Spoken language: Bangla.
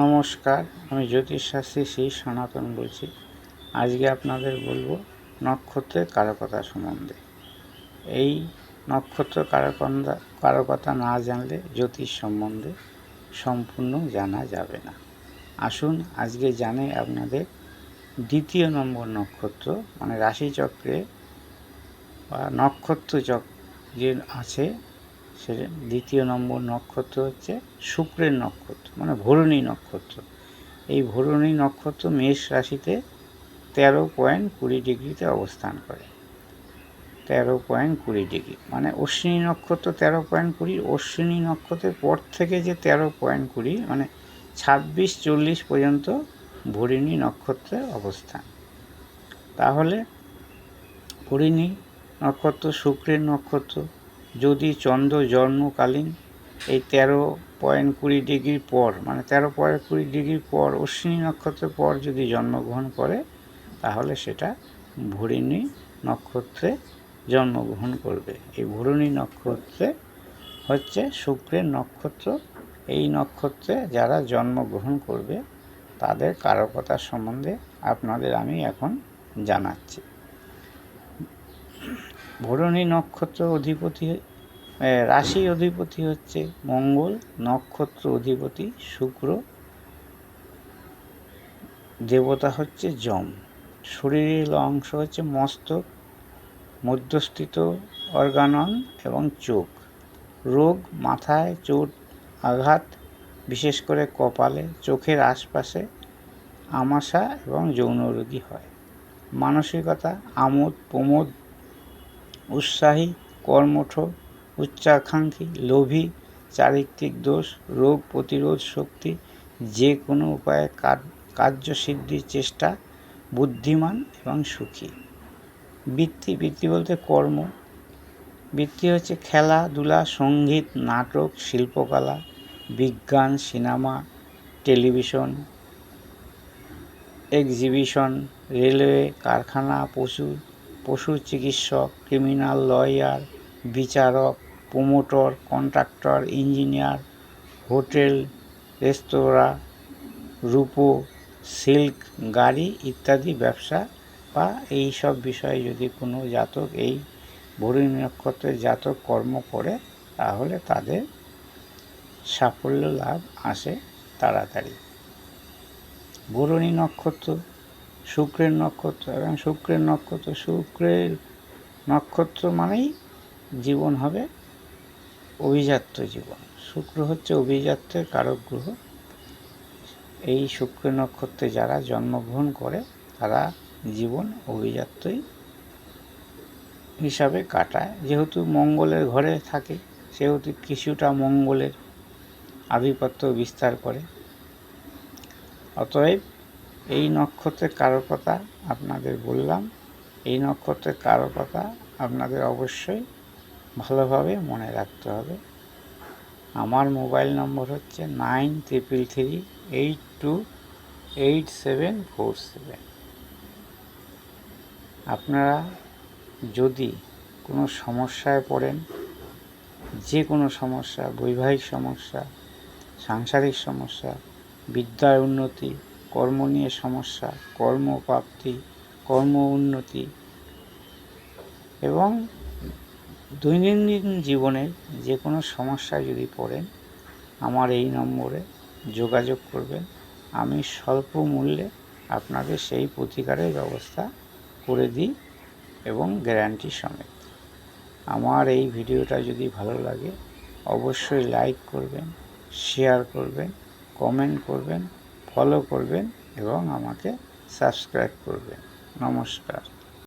নমস্কার, আমি জ্যোতিষশাস্ত্রী শ্রী সনাতন বলছি। আজকে আপনাদের বলব নক্ষত্রের কারকতা সম্বন্ধে। এই নক্ষত্র কারকন্দা, কারকতা না জানলে জ্যোতিষ সম্বন্ধে সম্পূর্ণ জানা যাবে না। আসুন আজকে জানে আপনাদের দ্বিতীয় নম্বর নক্ষত্র মানে রাশিচক্রে বা নক্ষত্র চক যে আছে সে দ্বিতীয় নম্বর নক্ষত্র হচ্ছে শুক্রের নক্ষত্র মানে ভরণী নক্ষত্র। এই ভরণী নক্ষত্র মেষ রাশিতে তেরো পয়েন্ট কুড়ি ডিগ্রিতে অবস্থান করে। তেরো পয়েন্ট কুড়ি ডিগ্রি মানে অশ্বিনী নক্ষত্র তেরো পয়েন্ট কুড়ি, অশ্বিনী নক্ষত্রের পর থেকে যে তেরো পয়েন্ট কুড়ি মানে ছাব্বিশ চল্লিশ পর্যন্ত ভরিণী নক্ষত্রের অবস্থান। তাহলে ভরিণী নক্ষত্র, শুক্রের নক্ষত্র যদি চন্দ্র জন্মকালীন, এই তেরো পয়েন্ট কুড়ি ডিগ্রির পর মানে তেরো পয়েন্ট কুড়ি ডিগ্রির পর অশ্বিনী নক্ষত্রের পর যদি জন্মগ্রহণ করে, তাহলে সেটা ভরিণী নক্ষত্রে জন্মগ্রহণ করবে। এই ভরণী নক্ষত্রে হচ্ছে শুক্রের নক্ষত্র। এই নক্ষত্রে যারা জন্মগ্রহণ করবে, তাদের কারকতা সম্বন্ধে আপনাদের আমি এখন জানাচ্ছি। ভরণী নক্ষত্র অধিপতি রাশি অধিপতি হচ্ছে মঙ্গল, নক্ষত্র অধিপতি শুক্র, দেবতা হচ্ছে যম। শরীরের অংশ হচ্ছে মস্তক, মধ্যস্থিত অর্গানন এবং চোখ। রোগ, মাথায় চোট, আঘাত, বিশেষ করে কপালে, চোখের আশপাশে আমাশা এবং যৌন রোগী হয়। মানসিকতা, আমোদ, প্রমোদ উৎসাহী, কর্মঠ, উচ্চাকাঙ্ক্ষী, লোভী, চারিত্রিক দোষ, রোগ প্রতিরোধ শক্তি, যে কোনো উপায়ে কার্যসিদ্ধির চেষ্টা, বুদ্ধিমান এবং সুখী। বৃত্তি বৃত্তি বলতে কর্ম। বৃত্তি হচ্ছে খেলাধুলা, সংগীত, নাটক, শিল্পকলা, বিজ্ঞান, সিনেমা, টেলিভিশন, এক্সিবিশন, রেলওয়ে, কারখানা, পশু পশু চিকিৎসক, ক্রিমিনাল লয়ার, বিচারক, promoter, contractor, engineer, hotel, restaurant, রূপো, silk, গাড়ি ইত্যাদি ব্যবসা বা এই সব বিষয়ে যদি কোনো জাতক এই ভরি নক্ষত্রের জাতক কর্ম করে, তাহলে তাদের সাফল্য লাভ আসে তাড়াতাড়ি। ভরণী নক্ষত্র শুক্রের নক্ষত্র এবং শুক্রের নক্ষত্র শুক্রের নক্ষত্র মানেই জীবন হবে অভিজাত্য জীবন। শুক্র হচ্ছে অভিজাত্যের কারক গ্রহ। এই শুক্র নক্ষত্রে যারা জন্মগ্রহণ করে, তারা জীবন অভিজাত্যই হিসাবে কাটায়। যেহেতু মঙ্গলের ঘরে থাকে, সেহেতু কিছুটা মঙ্গলের আধিপত্য বিস্তার করে। অতএব এই নক্ষত্রের কারও কথা আপনাদের বললাম, এই নক্ষত্রের কারও কথা আপনাদের অবশ্যই ভালোভাবে মনে রাখতে হবে। আমার মোবাইল নম্বর হচ্ছে nine triple three eight two eight seven four seven. আপনারা যদি কোনো সমস্যায় পড়েন, যে কোনো সমস্যা, বৈবাহিক সমস্যা, সাংসারিক সমস্যা বিদ্যার উন্নতি কর্ম নিয়ে সমস্যা, কর্মপ্রাপ্তি, কর্ম উন্নতি এবং দৈনন্দিন জীবনের যে কোনো সমস্যায় যদি পড়েন, আমার এই নম্বরে যোগাযোগ করবেন। আমি স্বল্প মূল্যে আপনাদের সেই প্রতিকারের ব্যবস্থা করে দিই এবং গ্যারান্টি সমেত। আমার এই ভিডিওটা যদি ভালো লাগে, অবশ্যই লাইক করবেন, শেয়ার করবেন, কমেন্ট করবেন ফলো করবেন এবং আমাকে সাবস্ক্রাইব করবেন। নমস্কার।